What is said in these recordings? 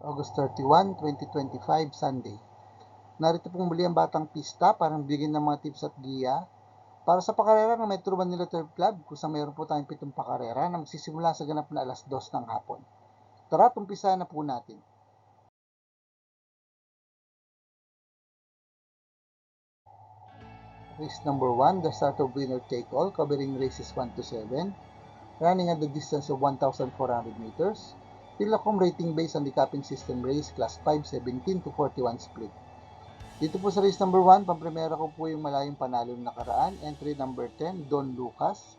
August 31, 2025, Sunday. Narito pong muli ang Batang Pista para bigyan ng mga tips at giya para sa pakarera ng Metro Manila Turf Club kung saan mayroon po tayong pitong pakarera na magsisimula sa ganap na alas 2 ng hapon. Tara, umpisa na po natin. Race number 1, the start of winner take all, covering races 1 to 7, running at the distance of 1,400 meters. Pilacom rating based on the capping system race, class 5, 17 to 41 split. Dito po sa race number 1, pampremera ko po yung malayong panalo na nakaraan. Entry number 10, Don Lucas.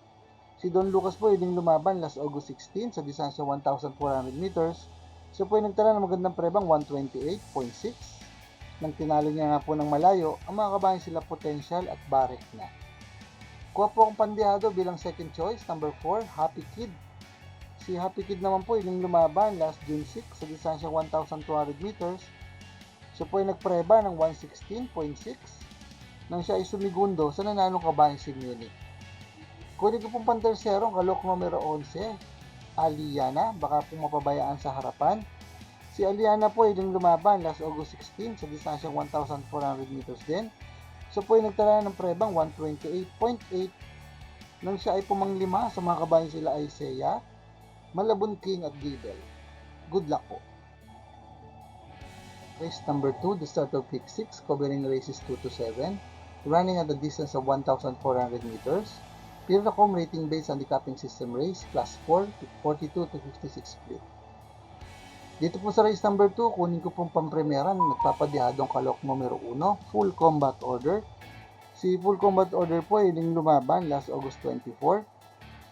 Si Don Lucas po yung lumaban last August 16 sa distansya 1,400 meters. Siya po yung nagtala ng magandang prebang 128.6. Nang tinalo niya nga po ng malayo, ang mga kabayan sila Potential at Barek na. Kuha po akong pandihado bilang second choice, number 4, Happy Kid. Si Happy Kid naman po yung lumaban last June 6 sa distansya 1,200 meters. Siya po ay nagpreba ng 116.6 nang siya ay sumigundo sa nanalong kabayan si Munich. Kunin ko pong pantersero ang kalok numero 11, Aliana, baka pong mapabayaan sa harapan. Si Aliana po ay lumaban last August 16 sa distansyang 1,400 meters din. Siya po ay nagtala ng prebang 128.8 nang siya ay pumanglima sa mga kabayan sila Isaiah, Malabon King at Gable. Good luck po. Race number 2, the start of week 6, covering races 2 to 7, running at a distance of 1,400 meters. Piracom rating based on the capping system race, class 4 to 42 to 56 split. Dito po sa race number 2, kunin ko pong pampremera ng kalok numero 1, full combat order. Si full combat order po ay yung lumaban last August 24.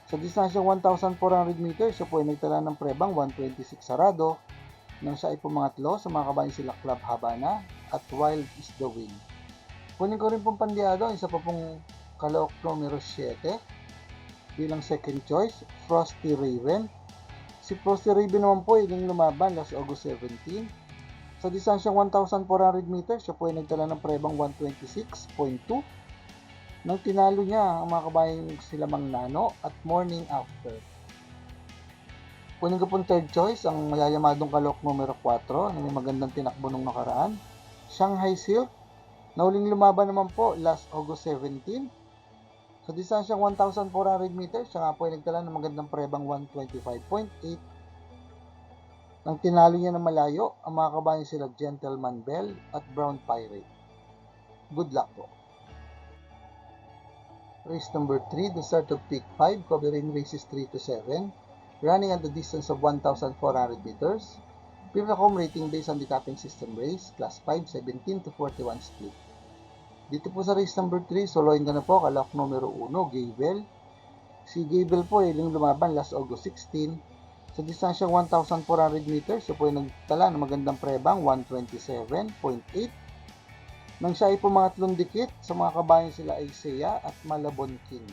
Sa distansyang 1,400 meters, siya po ay nagtala ng prebang 126 sarado nang siya ay pumangatlo sa mga kabayan sila Club Habana at Wild is the Win. Kunin ko rin pong pandiyado, isa pa pong kalaok numero 7 bilang second choice, Frosty Raven. Si Frosty Raven naman po yung lumaban last August 17. Sa distansyang 1,400 meters, siya po ay nagtala ng prebang 126.2 nang tinalo niya ang mga kabayan sila Mang Nano at Morning After. Kunin ko pong third choice, ang mayayamadong kalok numero 4 na may magandang tinakbo nung nakaraan. Shanghai Silk, na huling lumaban naman po last August 17. Sa distansyang 1,400 meters, siya nga po ay nagtala ng magandang prebang 125.8. Nang tinalo niya ng malayo, ang mga kabayan sila Gentleman Bell at Brown Pirate. Good luck po. Race number 3, the start of peak 5, covering races 3 to 7 running at the distance of 1,400 meters. Piracom rating based on the capping system race, class 5, 17 to 41 split. Dito po sa race number 3, soloin ka na po, kalak numero 1, Gable. Si Gable po ay yung lumaban last August 16. Sa distansyang 1,400 meters, siya po ay nagtala ng magandang prebang, 127.8. Nang siya ay pumangatlong dikit sa mga kabayan sila Isaiah at Malabon King.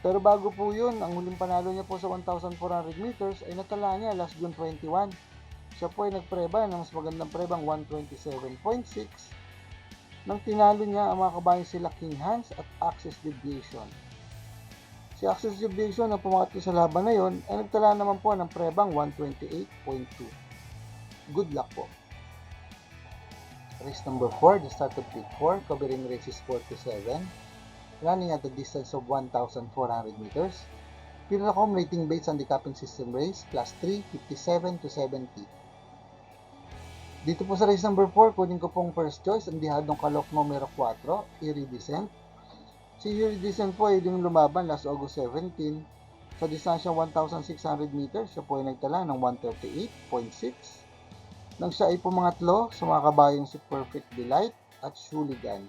Pero bago po yun, ang huling panalo niya po sa 1,400 meters ay natala niya last June 21. Siya po ay nagpreba ng mas magandang prebang 127.6 nang tinalo niya ang mga kabayan sila King Hans at Access Deviation. Si Access Deviation na pumakatlo sa laban na yon ay nagtala naman po ng prebang 128.2. Good luck po. Race number 4, the start of week 4, covering races 4 to 7 running at a distance of 1,400 meters. Piracom rating based on the capping system race, class 3, 57 to 70. Dito po sa race number 4, kunin ko pong first choice, ang dihadong kalok numero 4, Iridescent. Si Iridescent po ay yung lumaban last August 17. Sa distansya 1,600 meters, siya po ay nagtala ng 138.6. Nang siya ay pumangatlo sa mga kabayang si Perfect Delight at Shuligan.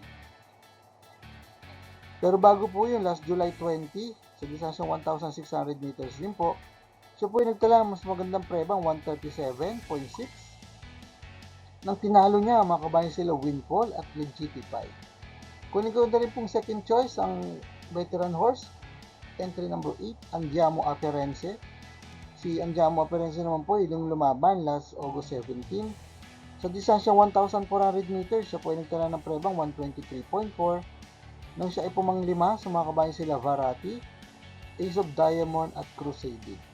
Pero bago po yun, last July 20, sa distansyang 1,600 meters din po, siya po ay nagtala ng mas magandang prebang 137.6 nang tinalo niya mga kabayan sila Winfall at Legitify. Kunin ko na rin pong second choice ang veteran horse, entry number 8, Andiamo Aperense. Si Andiamo Aperense naman po yung lumaban last August 17. Sa distansyang 1,400 meters, siya po ay nagtala ng prebang 123.4 nang siya ay pumanglima sa mga kabayan sila Varati, Ace of Diamond at Crusaded.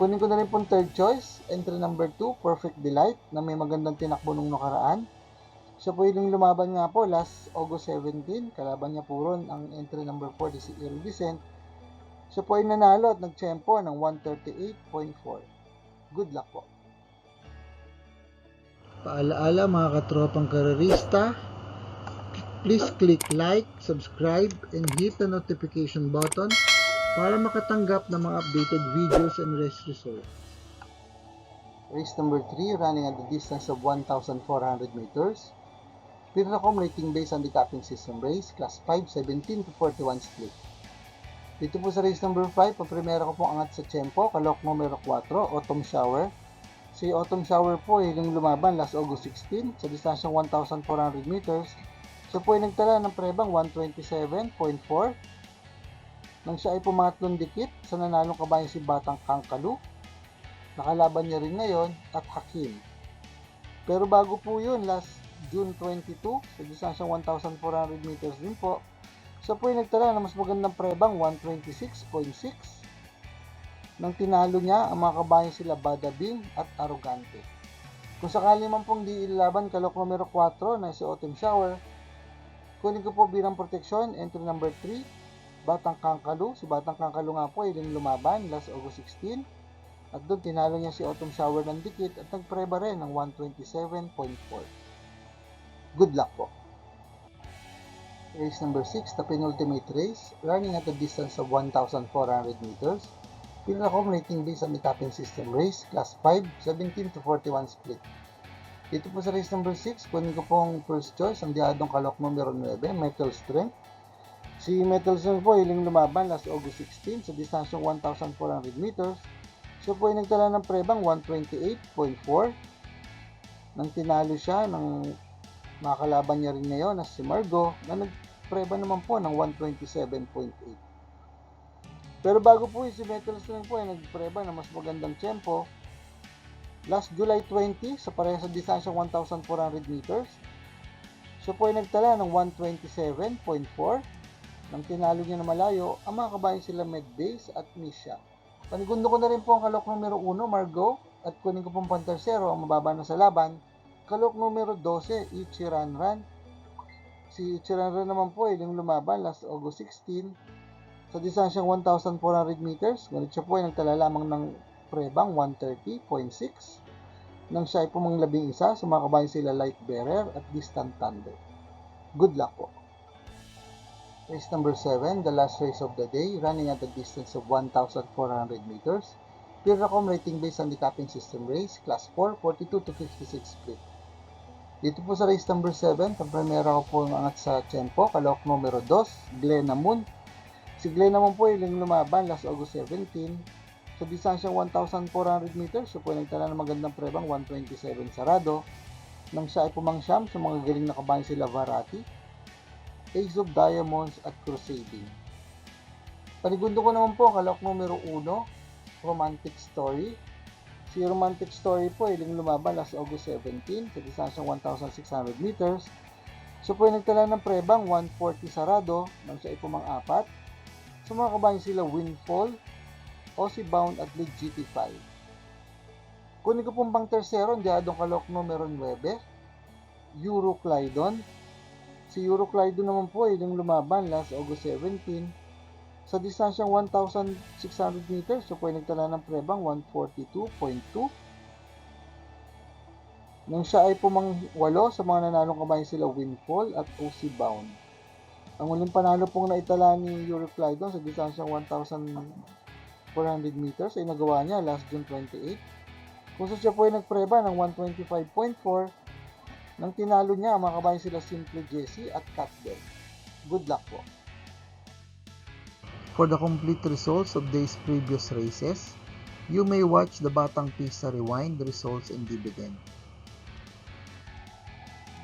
Kunin ko na rin pong third choice, entry number 2, Perfect Delight, na may magandang tinakbo nung nakaraan. Siya po yung lumaban nga po last August 17, kalaban niya po ron ang entry number 4, si Iridescent. Siya po ay nanalo at nagtsempo ng 138.4. Good luck po. Paalaala mga katropang karerista, please click like, subscribe, and hit the notification button para makatanggap ng mga updated videos and race results. Race number 3, running at the distance of 1,400 meters. Piracom rating based on the capping system race, class 5, 17 to 41 split. Dito po sa race number 5, paprimera ko po angat sa Tsempo, kalok numero 4, Autumn Shower. Si Autumn Shower po ay yung lumaban last August 16 sa distansyang 1,400 meters. Siya po ay nagtala ng prebang 127.4 nang siya ay pumatlong dikit sa nanalong kabayan si Batang Kangkalu. Nakalaban niya rin ngayon at Hakim. Pero bago po yun, last June 22, sa distansyang 1,400 meters din po, siya po ay nagtala ng mas magandang prebang 126.6 nang tinalo niya ang mga kabayan sila Badabing at Arrogante. Kung sakali man pong di ilaban kalok numero 4 na si Autumn Shower, kunin ko po bilang proteksyon entry number 3, Batang Kangkalu. Si Batang Kangkalu nga po ay lumaban last August 16 at doon tinalo niya si Autumn Shower ng dikit at nagpreba rin ng 127.4. Good luck po. Race number 6, the penultimate race, running at a distance of 1,400 meters. Pinacom rating based on the system race, class 5, 17 to 41 split. Dito po sa race number 6, kunin ko pong first choice, ang diadong kalok numero 9, Metal Strength. Si Metal Strength po, iling lumaban last August 16 sa distansyong 1,400 meters. Siya po ay nagtala ng prebang 128.4 nang tinalo siya ng mga kalaban niya rin ngayon na si Margo na nagpreba naman po ng 127.8. Pero bago po si Metal po ay nagpreba ng mas magandang tempo last July 20 sa parehas sa distansyang 1,400 meters. Siya po ay nagtala ng 127.4 nang tinalo niya na malayo ang mga kabayan sila Medbase at Misha. Panigundo ko na rin po ang kalok numero 1, Margo, at kunin ko pong pantersero ang mababa na sa laban. Kalok numero 12, Ichiranran. Si Ichiranran naman po ay yung lumaban last August 16 sa distansyang 1,400 meters. Ngunit siya po ay nagtala lamang ng prebang 130.6 nang siya ay pumang labing isa sa mga kabayan sila Light Bearer at Distant Thunder. Good luck po. Race number 7, the last race of the day, running at a distance of 1,400 meters. Piracom rating based on the capping system race, class 4, 42 to 56 split. Dito po sa race number 7, pagprimera ko po ang angat sa Tsempo, kalok numero 2, Glenna Moon. Si Glenna Moon po ay lumaban last August 17 sa distansyang 1,400 meters. So po nagtala ng magandang prebang 127 sarado nang siya ay pumangsyam sa mga galing na kabayan sila Varati, Ace of Diamonds at Crusading. Panigundo ko naman po ang kalok numero 1, Romantic Story. Si Romantic Story po ay lumaban last August 17 sa distansyang 1,600 meters. So po nagtala ng prebang 140 sarado nang siya ay pumang-apat. Sa mga kabayan sila Windfall, Aussie Bound at League GT5. Kunin ko pong pang tersero, ang diadong kalok numero 9, Euroclydon. Si Euroclydon naman po ay yung lumaban last August 17 sa distansyang 1,600 meters. So po ay nagtala ng prebang 142.2. Nang siya ay pumang walo sa mga nanalong kabayan sila Windfall at OC Bound. Ang uling panalo pong naitala ni Euroclydon sa distansyang 1,400 meters ay nagawa niya last June 28. Kung sa siya po ay nagpreba ng 125.4 nang tinalo niya ang mga kabayan sila Simple Jesse at Catbell. Good luck po. For the complete results of these previous races, you may watch the Batang Pista Rewind results and dividend.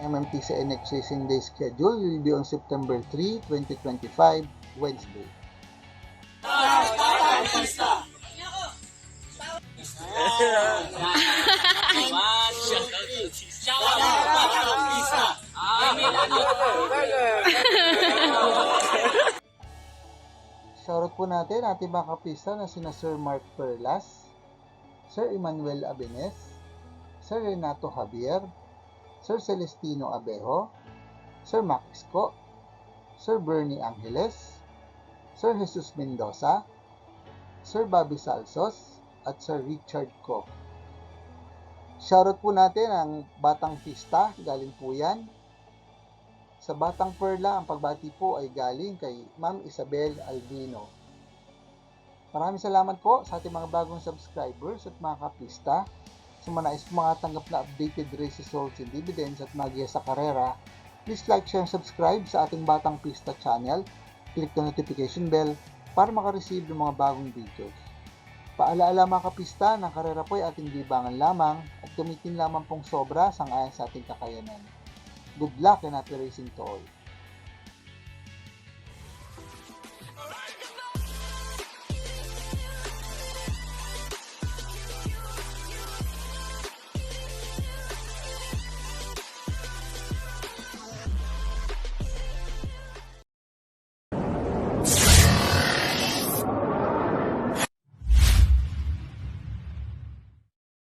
MMTC NX Racing Day schedule will be on September 3, 2025, Wednesday. Shoutout po natin ating mga kapista na sina Sir Mark Perlas, Sir Emmanuel Abenes, Sir Renato Javier, Sir Celestino Abejo, Sir Max Co, Sir Bernie Angeles, Sir Jesus Mendoza, Sir Bobby Salsos, at Sir Richard Co. Shoutout po natin ang Batang Pista, galing po yan. Sa Batang Perla, ang pagbati po ay galing kay Ma'am Isabel Albino. Maraming salamat po sa ating mga bagong subscribers at mga kapista. Sa mga nais po makatanggap na updated race results and dividends at magiya sa karera, please like, share, and subscribe sa ating Batang Pista channel. Click the notification bell para makareceive ng mga bagong videos. Paalaala mga kapista, ng karera po ay ating libangan lamang at gamitin lamang pong sobra sang ayon sa ating kakayanan. Good luck and happy racing to all!